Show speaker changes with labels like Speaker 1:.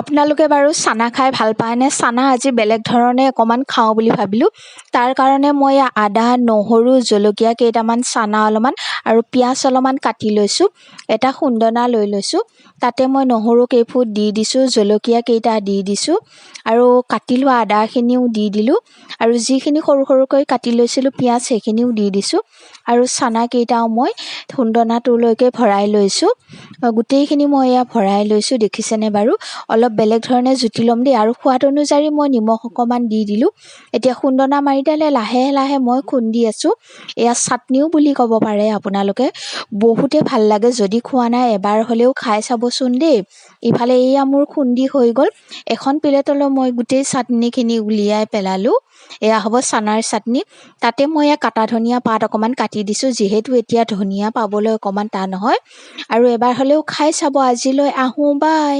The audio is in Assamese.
Speaker 1: আপোনালোকে বাৰু চানা খাই ভাল পায়নে? চানা আজি বেলেগ ধৰণে অকণমান খাওঁ বুলি ভাবিলোঁ। তাৰ কাৰণে মই আদা নহৰু জলকীয়া কেইটামান চানা অলপমান আৰু পিঁয়াজ অলপমান কাটি লৈছোঁ। এটা খুন্দনা লৈ লৈছোঁ। তাতে মই নহৰু কেইফুট দি দিছোঁ জলকীয়া কেইটা দি দিছোঁ আৰু কাটি লোৱা আদাখিনিও দি দিলোঁ আৰু যিখিনি সৰু সৰুকৈ কাটি লৈছিলোঁ পিঁয়াজ সেইখিনিও দি দিছোঁ আৰু চানা কেইটাও মই খুন্দনাটোলৈকে ভৰাই লৈছোঁ। গোটেইখিনি মই এয়া ভৰাই লৈছোঁ দেখিছেনে বাৰু? অলপ বেলেগ ধৰণে জুতি ল'ম দেই। আৰু সোৱাদ অনুযায়ী মই নিমখ অকণমান দি দিলোঁ। এতিয়া খুন্দনা মাৰিডালে লাহে লাহে মই খুন্দি আছোঁ। এয়া চাটনিও বুলি ক'ব পাৰে আপোনালোকে। বহুতে ভাল লাগে যদি খোৱা নাই এবাৰ হ'লেও খাই চাবচোন দেই। ইফালে এয়া মোৰ খুন্দি হৈ গ'ল। এখন প্লেটলৈ মই গোটেই চাটনিখিনি উলিয়াই পেলালোঁ। এয়া হ'ব চানাৰ চাটনি। তাতে মই এয়া কাটা ধনিয়া পাত অকণমান কাটি দিছোঁ যিহেতু এতিয়া ধনিয়া পাবলৈ অকণমান টান হয়। আৰু এবাৰ হ'লেও খাই চাব আজিলৈ আহোঁ বাই।